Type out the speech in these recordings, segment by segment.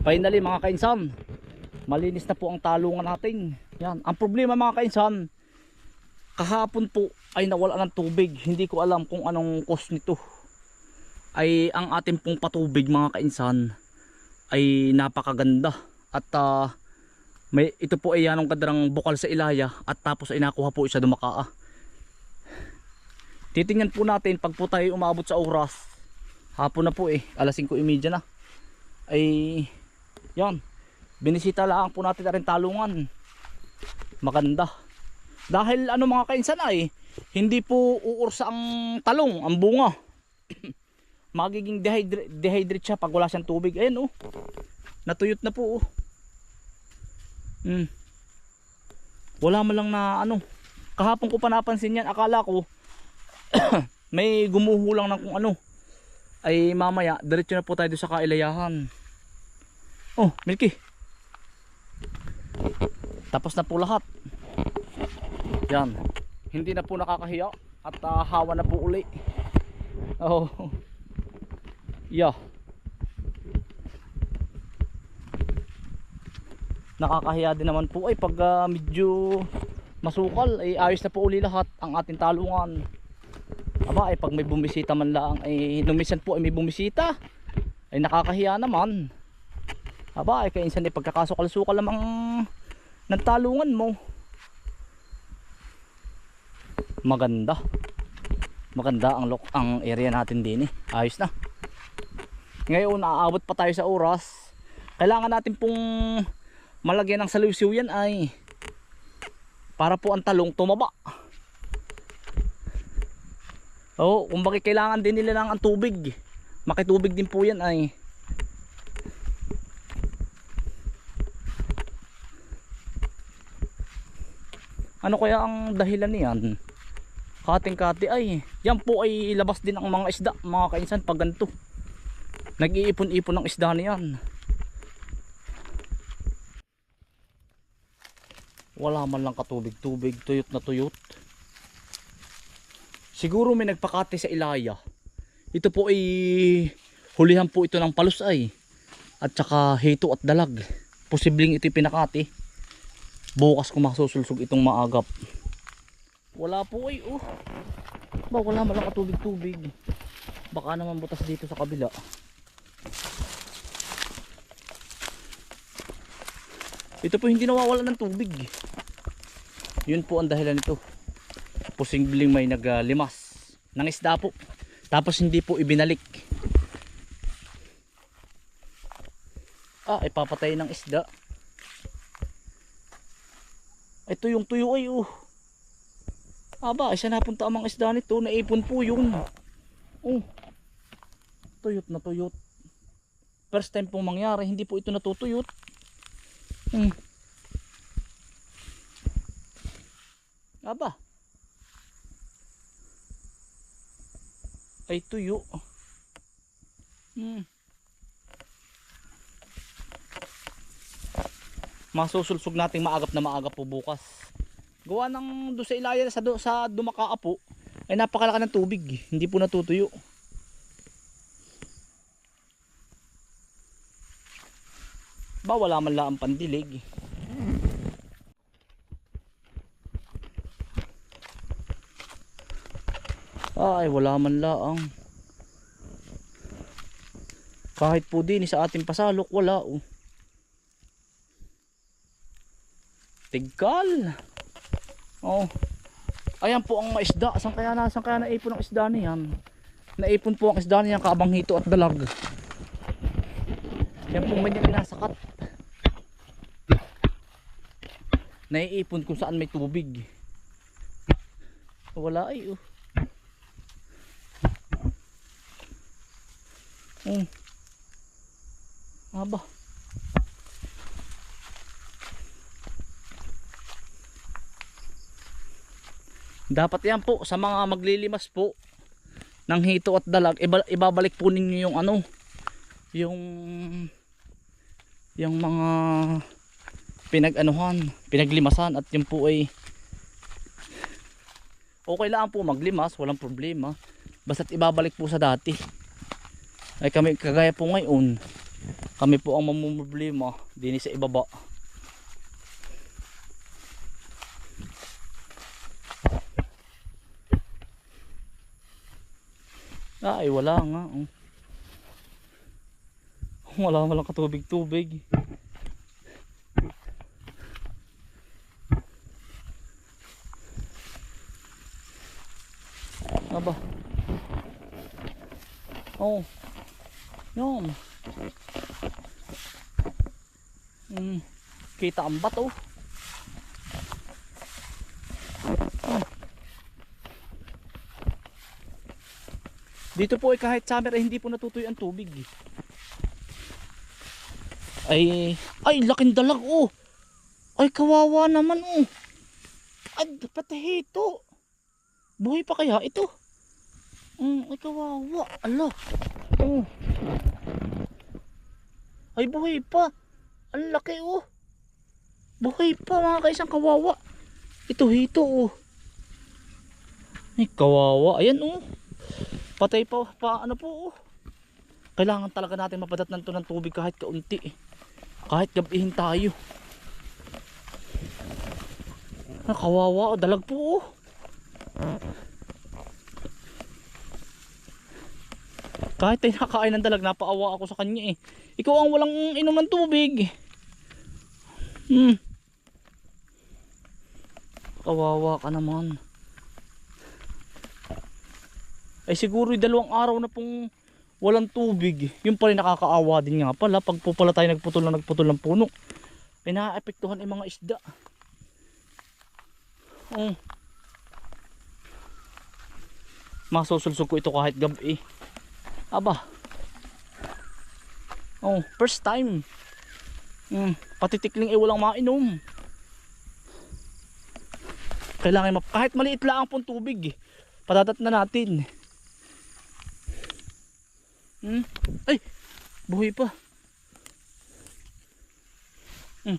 Finally mga kainsan, malinis na po ang talungan natin. Yan. Ang problema mga kainsan, kahapon po ay nawala ng tubig. Hindi ko alam kung anong cause nito. Ay ang ating pong patubig mga kainsan ay napakaganda. At ah, may, ito po ay yanong kadrang bukal sa ilaya at tapos ay nakuha po siya dumakaa. Titingnan po natin pag po tayo umabot sa oras. Hapon na po eh, alas 5.30 na. Ay yan. Binisita lang po natin na rin talungan. Maganda. Dahil ano mga kainsan ay, hindi po uursa ang talong, ang bunga. Magiging dehydrate, dehydrate siya pag wala siyang tubig. Ayan oh. Natuyot na po oh. Hmm. Wala man lang na ano. Kahapon ko pa napansin yan. Akala ko may gumuho lang ng kung ano. Ay mamaya, diretso na po tayo sa kailayahan. Oh, Milky. Tapos na po lahat. Yan. Hindi na po nakakahiya at ah, hawa na po uli. Oh. Yeah. Nakakahiya din naman po ay pag ah, medyo masukal ay ayos na po uli lahat ang ating talungan. Aba ay pag may bumisita man lang ay numisan po ay may bumisita ay nakakahiya naman. Aba ay kainsan ay pagkakasukal-sukal lamang ng talungan mo. Maganda. Maganda ang look ang area natin din eh. Ayos na. Ngayon aabot pa tayo sa oras. Kailangan natin pong malagyan ng salusiw yan ay para po ang talong tumaba. Oo, kung bakit kailangan din nila ng ang tubig. Makitubig din po yan ay. Ano kaya ang dahilan niyan? Kating kati ay, yan po ay labas din ang mga isda, mga kainsan pag ganito. Nag-iipon-ipon ng isda niyan. Wala man lang katubig-tubig, tuyot na tuyot. Siguro may nagpakati sa ilaya. Ito po ay hulihan po ito ng palusay. At saka hito at dalag. Posibleng ito pinakati. Bukas ko masusulsog itong maagap. Wala po ay oh. Ba wala man lang katubig-tubig. Baka naman butas dito sa kabila. Ito po hindi nawawala ng tubig. Yun po ang dahilan nito. Posibleng may naglimas ng isda po. Tapos hindi po ibinalik. Ah, ipapatay ng isda. Ito yung tuyo ay oh. Aba, isa napunta ang mga isda nito. Naipon po yun. Oh. Tuyot na tuyot. First time pong mangyari, hindi po ito natutuyot. Hmm. Aba. Ay tuyo. Hmm. Masusulsog nating maagap na maagap po bukas. Gawa ng do sa ilaya sa, do, sa dumakaa po ay napakalaki ng tubig. Hindi po natutuyo. Ba wala man lang ang pandilig. Ay wala man lang. Kahit po din sa ating pasalok wala oh. Tigkal. Oh. Ayan po ang maisda. Saan kaya na, saan kaya naipon ang isda niyan? Naipon po ang isda niyan kaabang hito at dalag. Yan po may nasakat. Naiipon kung saan may tubig. Wala ay oh. Oh. Aba. Dapat yan po sa mga maglilimas po ng hito at dalag, iba, ibabalik po ninyo yung ano, yung yung mga pinag-anuhan, pinaglimasan at yung po ay okay lang po maglimas, walang problema. Basta't ibabalik po sa dati. Ay kami kagaya po ngayon, Kami po ang mamumroblema din sa ibaba. Ay, wala nga. oh. Wala malang katubig-tubig. Aba. Oh. Yun. Mm. Kita ang bato. Hmm. Dito po ay kahit summer ay hindi po natutuyo ang tubig. Ay, ay laking dalag oh. Ay kawawa naman oh. Ay pati ito. Buhay pa kaya ito? Mm, ay kawawa. Ala. Oh. Ay buhay pa. Ang laki oh. Buhay pa mga kaisang kawawa. Ito hito oh. Ay kawawa. Ayan oh. Patay pa, pa ano po oh. Kailangan talaga natin mapadatnan to ng tubig kahit kaunti eh. Kahit gabihin tayo. Ah, kawawa oh. Dalag po oh. Kahit ay nakain ng dalag, napaawa ako sa kanya eh. Ikaw ang walang inom ng tubig. Hmm. Kawawa ka naman. Ay siguro yung dalawang araw na pong walang tubig. Yung pala nakakaawa din nga pala. Pag po pala tayo nagputol na nagputol ng puno. Ay naaapektuhan yung mga isda. Oh. Masusulsog ko ito kahit gabi. Aba. Oh, first time. Hmm, pati tikling eh walang mainom. Kailangan kahit maliit lang pong tubig. eh. Patatat na natin. Hmm? Ay, buhay pa. Hmm.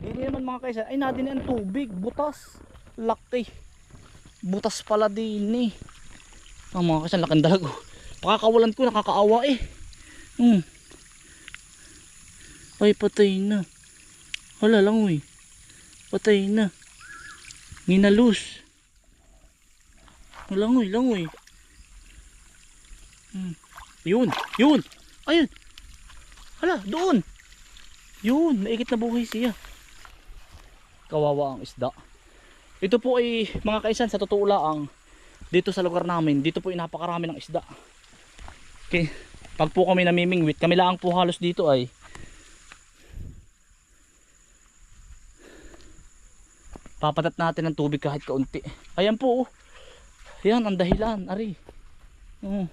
Hindi naman mga kaisa, ay nadin ang tubig, butas. Lakti. Butas pala din eh. Ang mga kaisa, lakang dalago. Pakakawalan ko, nakakaawa eh. Hmm. Ay, patay na. Wala lang uy. Patay na. Ginalus. Langoy, langoy. Hmm. Yun, yun. Ayun. Hala, doon. Yun, naikit na buhay siya. Kawawa ang isda. Ito po ay mga kaisan sa totoo lang dito sa lugar namin, dito po ay napakarami ng isda. Okay. Pag po kami namimingwit, kami lang po halos dito ay papatat natin ng tubig kahit kaunti. Ayan po oh. Yan ang dahilan, ari. Oh.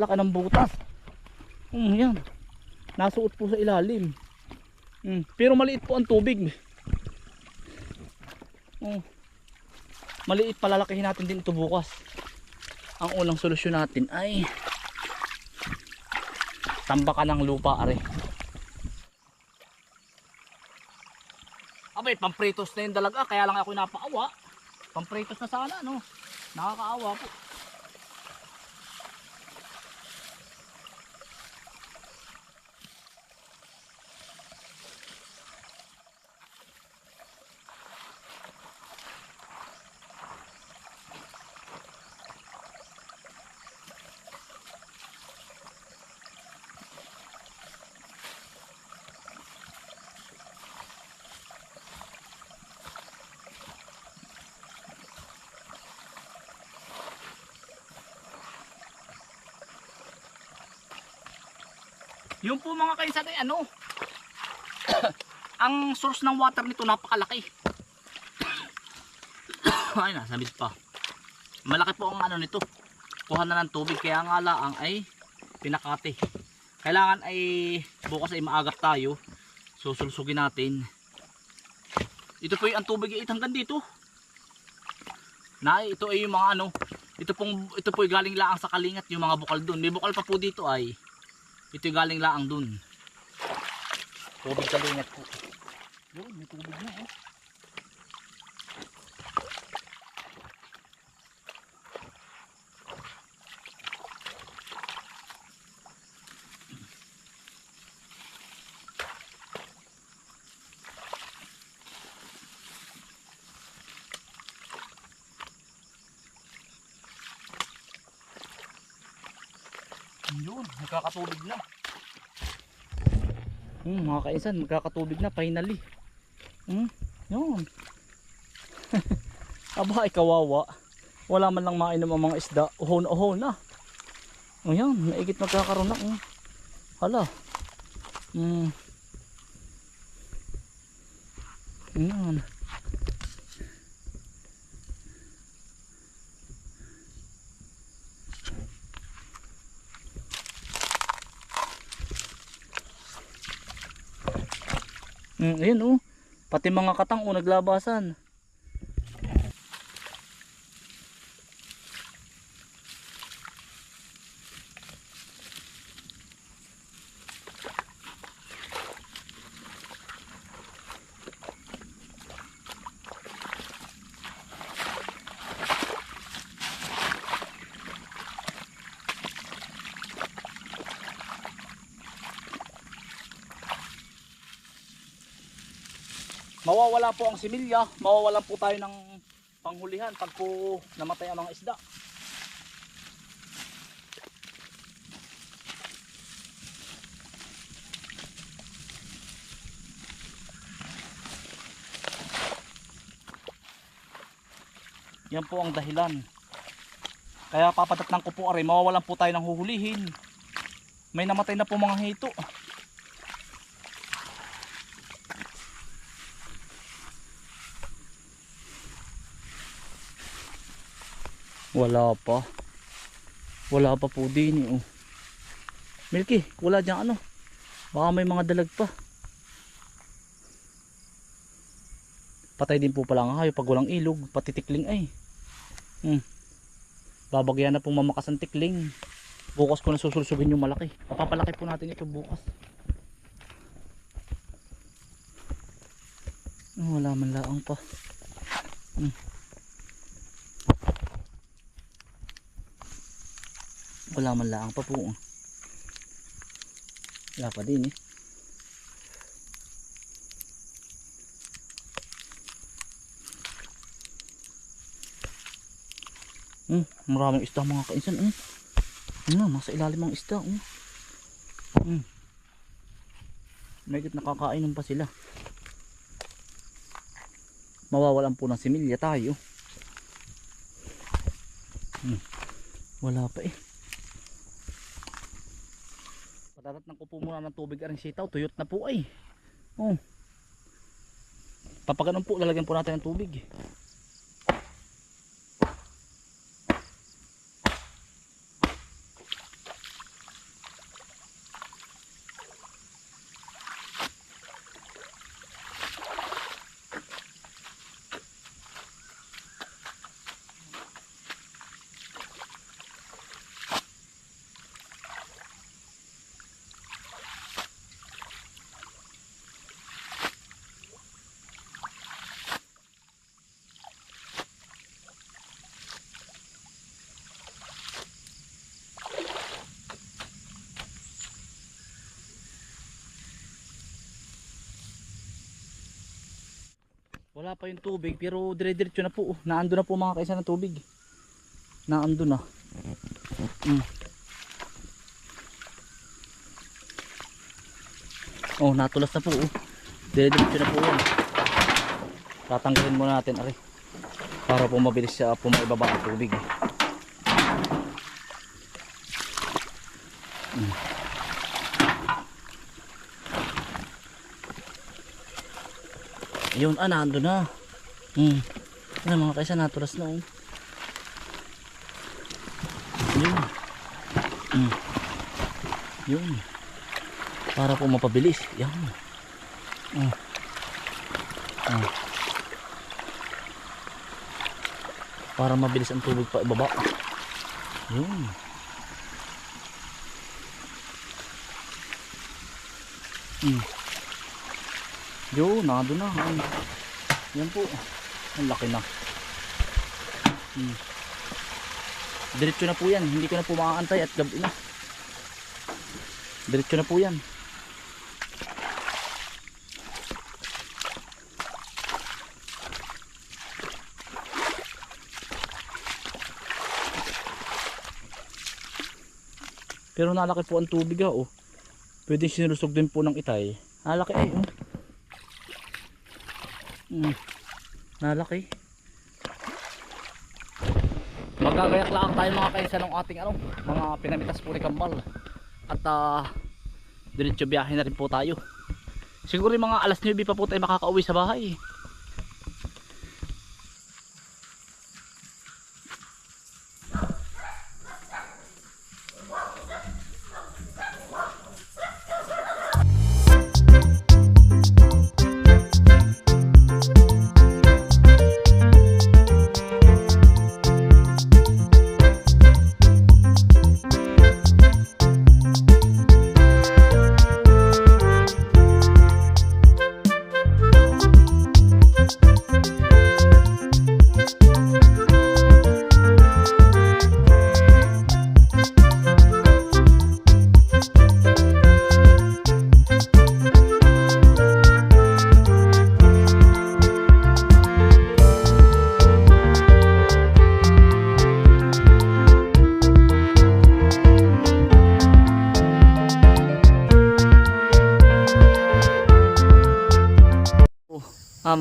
Laka ng butas. Mm, yan. Nasuot po sa ilalim. Mm. Pero maliit po ang tubig. Oh. Maliit palalakihin natin din ito bukas. Ang unang solusyon natin ay tambakan ng lupa are. Abay, pampritos na yung dalaga, kaya lang ako napaawa. Pampritos na sana, no? Nakakaawa po. Yung po mga kainsan ay ano, ang source ng water nito napakalaki. ay, nasamid pa. Malaki po ang ano nito. Kuha na ng tubig kaya nga laang ay pinakati. Kailangan ay bukas ay maagap tayo. Susulsugin natin. Ito po yung ang tubig ay hanggang dito. Na ito ay yung mga ano, ito pong ito po ay galing laang sa kalingat yung mga bukal doon. May bukal pa po dito ay ito yung galing laang dun. Tubig kalingat po. Yun, may tubig na eh. Yun, nagkakatubig na. Hmm, mga kainsan, magkakatubig na finally. Hmm, yun. Aba, ay kawawa. Wala man lang mainom ang mga isda. Uho na uho na. Ayan, naigit magkakaroon na. Hmm. Hala. Hmm. Ayan. Mm, ayun oh. Pati mga katang oh naglabasan. Mawawala po ang similya, mawawalan po tayo ng panghulihan pag po namatay ang mga isda. Yan po ang dahilan. Kaya papatatnan ko po ari, mawawalan po tayo ng huhulihin. May namatay na po mga hito. Wala pa. Wala pa po din eh, oh. Milky, wala dyan ano. Baka may mga dalag pa. Patay din po pala ang hayo pag walang ilog. Pati tikling ay. Hmm. Babagyan na pong mamakas ang tikling. Bukas ko na susulsugin yung malaki. Papapalaki po natin ito bukas. Wala man laang pa. Hmm. Wala man laang pa po. Wala pa din eh. Hmm, maraming isda mga kainsan. Hmm. Ano, nasa ilalim ang isda. Hmm. Hmm. Medyo nakakainom pa sila. Mawawalan po ng similya tayo. Hmm. Wala pa eh. Patatatnan ko po muna ng tubig aring sitaw. Tuyot na po ay. Oh. Papaganon po, lalagyan po natin ng tubig. Wala pa yung tubig pero dire-diretso na po. Naando na po mga kaisa ng tubig. Naando na. Mm. Oh, natulas na po. Oh. Dire-diretso na po yan. Tatanggalin muna natin ari. Para po mabilis siya po maibaba ang tubig. Yun, ah, nando na. Hmm. Ano mga kaisa, natulas na oh. Yun. Hmm. Yun. Para po mapabilis. Yan. Hmm. Hmm. Para mabilis ang tubig pa ibaba. Yun. Hmm. Yo, nado na. Ay. Yan po. Ang laki na. Hmm. Diretso na po yan. Hindi ko na po makaantay at gabi na. Diretso na po yan. Pero nalaki po ang tubig ha oh. Pwede sinulusog din po ng itay. Nalaki ay oh. Mm. Nalaki. Magagayak lang tayo mga kaisa ng ating ano, mga pinamitas po ni Kambal. At ah diretso biyahe na rin po tayo. Siguro mga alas 9 pa po tayo makakauwi sa bahay.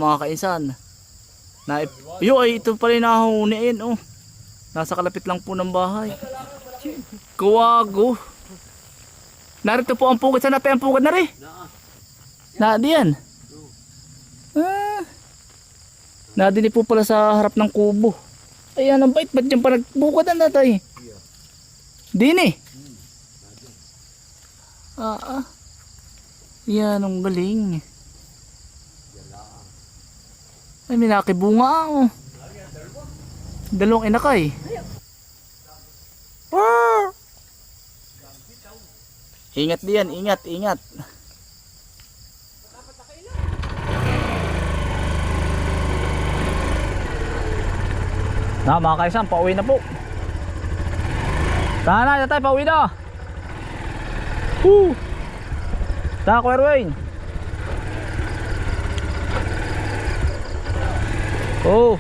Mga kainsan. Na Yo ay ito pala yung nahuni ayan oh. Nasa kalapit lang po ng bahay. Kuwago. Narito po ang pugad. Sana tayo ang pugad na rin. Na diyan. Ah. Nadini po pala sa harap ng kubo. Ayan ang bait. Ba't dyan pa nagbukad na natay? Dini. Ah ah. Yan ang galing. Ay, may nakibunga ako. Dalawang inakay. Ah! Ingat diyan, ingat, ingat. Na mga kaisan, pauwi na po. Sana na tayo, pauwi na. Woo! Sana Kuya Erwin. Oh.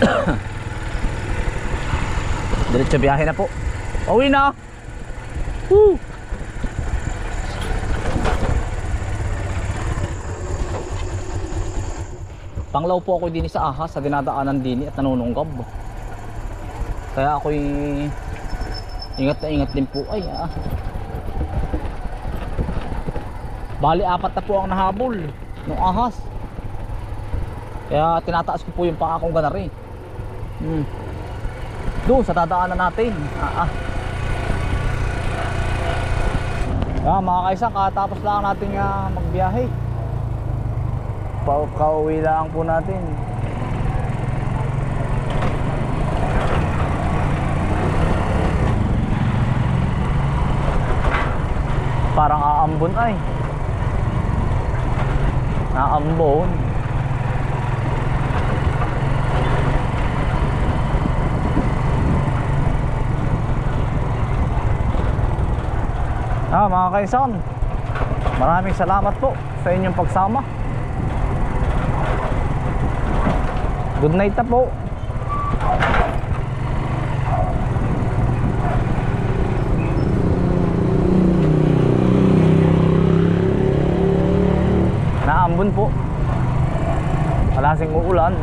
Diretso biyahe na po. Pauwi na. Woo. Panglaw po ako din sa ahas sa dinadaanan din at nanununggab. Kaya ako'y ingat na ingat din po. Ay ah. Bali apat na po ang nahabol ng ahas. Kaya tinataas ko po yung paa kong ganari. Hmm. Doon sa dadaanan natin. Ah, ah. Yeah, mga kaisang, katapos lang natin uh, magbiyahe. Pa kauwi lang po natin. Parang aambon ay. Naambon. Ah, mga kaisan. Maraming salamat po sa inyong pagsama. Good night na po. Naambon po. Wala sing uulan.